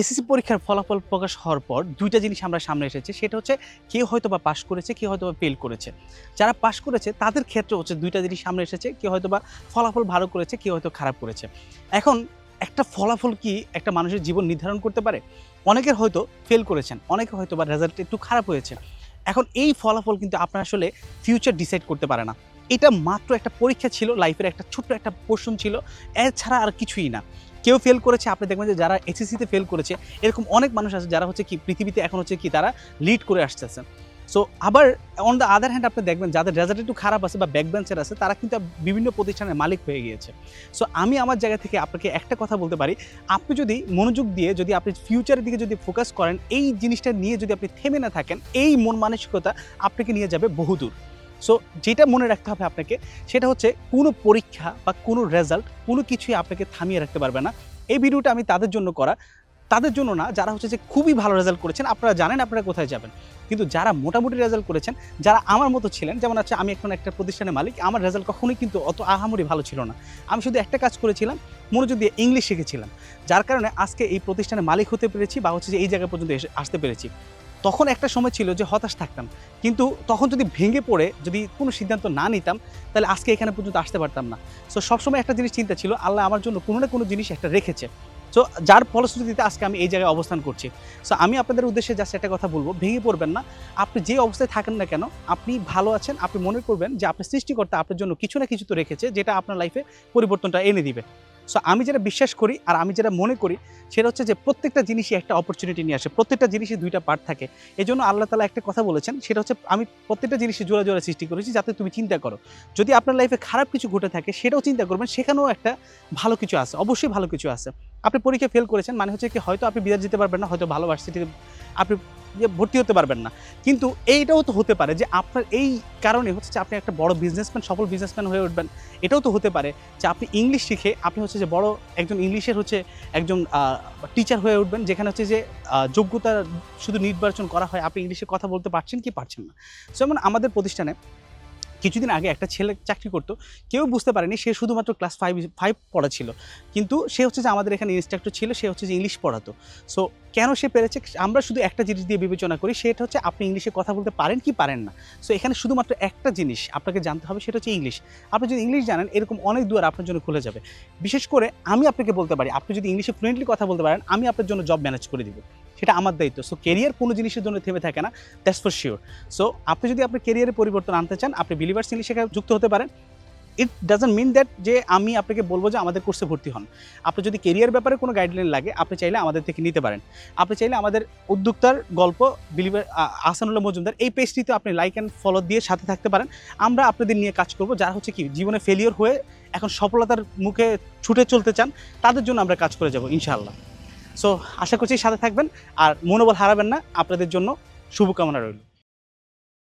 SSC পরীক্ষার ফলাফল প্রকাশ হওয়ার পর দুইটা জিনিস আমরা সামনে এসেছে, সেটা হচ্ছে কেউ হয়তো বা পাশ করেছে কেউ হয়তো বা ফেল করেছে। যারা পাশ করেছে, তাদের ক্ষেত্রে হচ্ছে দুইটা জিনিস সামনে এসেছে কেউ হয়তো বা ফলাফল ভালো করেছে কেউ হয়তো খারাপ করেছে। এখন একটা ফলাফল কি একটা মানুষের জীবন নির্ধারণ করতে পারে? অনেকের হয়তো ফেল করেছেন, অনেকে হয়তো বা রেজাল্ট একটু খারাপ হয়েছে। এখন এই ফলাফল কিন্তু আপনার আসলে ফিউচার ডিসাইড করতে পারে না। এটা মাত্র একটা পরীক্ষা ছিল লাইফের একটা ছোট্ট একটা পোর্শন ছিল, এছাড়া আর কিছুই না। কেউ ফেল করেছে, আপনি দেখবেন যে যারা এসএসসিতে ফেল করেছে, এরকম অনেক মানুষ আছে যারা হচ্ছে কি পৃথিবীতে এখন হচ্ছে কি তারা লিড করে আসতেছে। সো আবার অন দ্য আদার হ্যান্ড আপনি দেখবেন যাদের রেজাল্ট একটু খারাপ আছে বা ব্যাক বেঞ্চের আছে, তারা কিন্তু বিভিন্ন প্রতিষ্ঠানের মালিক হয়ে গিয়েছে। সো আমি আমার জায়গা থেকে আপনাকে একটা কথা বলতে পারি। আপনি যদি মনোযোগ দিয়ে যদি আপনি ফিউচারের দিকে যদি ফোকাস করেন, এই জিনিসটা নিয়ে যদি আপনি থেমে না থাকেন, এই মন মানসিকতা আপনাকে নিয়ে যাবে বহুদূর। সো যেটা মনে রাখতে হবে আপনাকে, সেটা হচ্ছে কোনো পরীক্ষা বা কোনো রেজাল্ট কোনো কিছুই আপনাকে থামিয়ে রাখতে পারবে না। এই ভিডিওটা আমি তাদের জন্য করা। তাদের জন্য না, যারা হচ্ছে যে খুবই ভালো রেজাল্ট করেছেন, আপনারা জানেন আপনারা কোথায় যাবেন। কিন্তু যারা মোটামুটি রেজাল্ট করেছেন, যারা আমার মতো ছিলেন, যেমন হচ্ছে আমি এখন একটা প্রতিষ্ঠানের মালিক, আমার রেজাল্ট কখনোই কিন্তু অত আহামরি ভালো ছিল না। আমি শুধু একটা কাজ করেছিলাম, মনোযোগ দিয়ে ইংলিশ শিখেছিলাম। যার কারণে আজকে এই প্রতিষ্ঠানের মালিক হতে পেরেছি বা হচ্ছে যে এই জায়গা পর্যন্ত আসতে পেরেছি। তখন একটা সময় ছিল যে হতাশ থাকতাম। কিন্তু তখন যদি ভেঙে পড়ে, যদি কোনো সিদ্ধান্ত না নিতাম, তাহলে আজকে এখানে পর্যন্ত আসতে পারতাম না। সো সবসময় একটা জিনিস চিন্তা ছিল, আল্লাহ আমার জন্য কোনো না কোনো জিনিস একটা রেখেছে। সো যার ফলশ্রুতিতে আজকে আমি এই জায়গায় অবস্থান করছি। সো আমি আপনাদের উদ্দেশ্যে জাস্ট একটা কথা বলব, ভেঙে পড়বেন না। আপনি যে অবস্থায় থাকেন না কেন, আপনি ভালো আছেন, আপনি মনে করবেন যে আপনার সৃষ্টিকর্তা আপনার জন্য কিছু না কিছু তো রেখেছে, যেটা আপনার লাইফে পরিবর্তনটা এনে দিবে। সো আমি যেটা বিশ্বাস করি আর আমি যেটা মনে করি, সেটা হচ্ছে যে প্রত্যেকটা জিনিসই একটা অপরচুনিটি নিয়ে আসে। প্রত্যেকটা জিনিসই দুইটা পার্ট থাকে। এই জন্য আল্লাহ তালা একটা কথা বলেছেন, সেটা হচ্ছে আমি প্রত্যেকটা জিনিসই জোড়া জোড়া সৃষ্টি করেছি যাতে তুমি চিন্তা করো। যদি আপনার লাইফে খারাপ কিছু ঘটে থাকে, সেটাও চিন্তা করবেন, সেখানেও একটা ভালো কিছু আছে, অবশ্যই ভালো কিছু আছে। আপনি পরীক্ষা ফেল করেছেন মানে হচ্ছে কি হয়তো আপনি বিদেশ যেতে পারবেন না, হয়তো ভালো ভার্সিটিতে আপনি ইয়ে ভর্তি হতে পারবেন না। কিন্তু এইটাও তো হতে পারে যে আপনার এই কারণে হচ্ছে যে আপনি একটা বড় বিজনেসম্যান সফল বিজনেসম্যান হয়ে উঠবেন। এটাও তো হতে পারে যে আপনি ইংলিশ শিখে আপনি হচ্ছে যে বড় একজন ইংলিশের হচ্ছে একজন টিচার হয়ে উঠবেন, যেখানে হচ্ছে যে যোগ্যতা শুধু নির্বাচন করা হয়। আপনি ইংলিশে কথা বলতে পারছেন কি পারছেন না। যেমন আমাদের প্রতিষ্ঠানে কিছুদিন আগে একটা ছেলে চাকরি করতো, কেউ বুঝতে পারেনি সে শুধুমাত্র ক্লাস ফাইভ ফাইভ পড়া ছিল কিন্তু সে হচ্ছে যে আমাদের এখানে ইনস্ট্রাক্টর ছিল, সে হচ্ছে যে ইংলিশ পড়াতো। সো কেন সে পেরেছে? আমরা শুধু একটা জিনিস দিয়ে বিবেচনা করি, সেটা হচ্ছে আপনি ইংলিশে কথা বলতে পারেন কি পারেন না। সো এখানে শুধুমাত্র একটা জিনিস আপনাকে জানতে হবে, সেটা হচ্ছে ইংলিশ আপনি যদি ইংলিশ জানেন, এরকম অনেক দুয়ার আপনার জন্য খুলে যাবে। বিশেষ করে আমি আপনাকে বলতে পারি, আপনি যদি ইংলিশে ফ্লুয়েন্টলি কথা বলতে পারেন, আমি আপনার জন্য জব ম্যানেজ করে দিব। সেটা আমার দায়িত্ব। সো কেরিয়ার কোনো জিনিসের জন্য থেমে থাকে না দ্যাটস ফর শিওর সো আপনি যদি আপনার কেরিয়ারে পরিবর্তন আনতে চান, আপনি বিলিভার্স ইংলিশ যুক্ত হতে পারেন। ইট ডাজন্ট মিন দ্যাট যে আমি আপনাকে বলব যে আমাদের কোর্সে ভর্তি হন। আপনি যদি কেরিয়ার ব্যাপারে কোনো গাইডলাইন লাগে, আপনি চাইলে আমাদের থেকে নিতে পারেন। আপনি চাইলে আমাদের উদ্যোক্তার গল্প বিলিভার আসানুল্লাহ মজুমদার, এই পেজটিতে আপনি লাইক অ্যান্ড ফলো দিয়ে সাথে থাকতে পারেন। আমরা আপনাদের নিয়ে কাজ করব, যারা হচ্ছে কি জীবনে ফেলিওর হয়ে এখন সফলতার মুখে ছুটে চলতে চান, তাদের জন্য আমরা কাজ করে যাব, ইনশাআল্লাহ। সো আশা করছি সাথে থাকবেন আর মনোবল হারাবেন না। আপনাদের জন্য শুভকামনা রইল।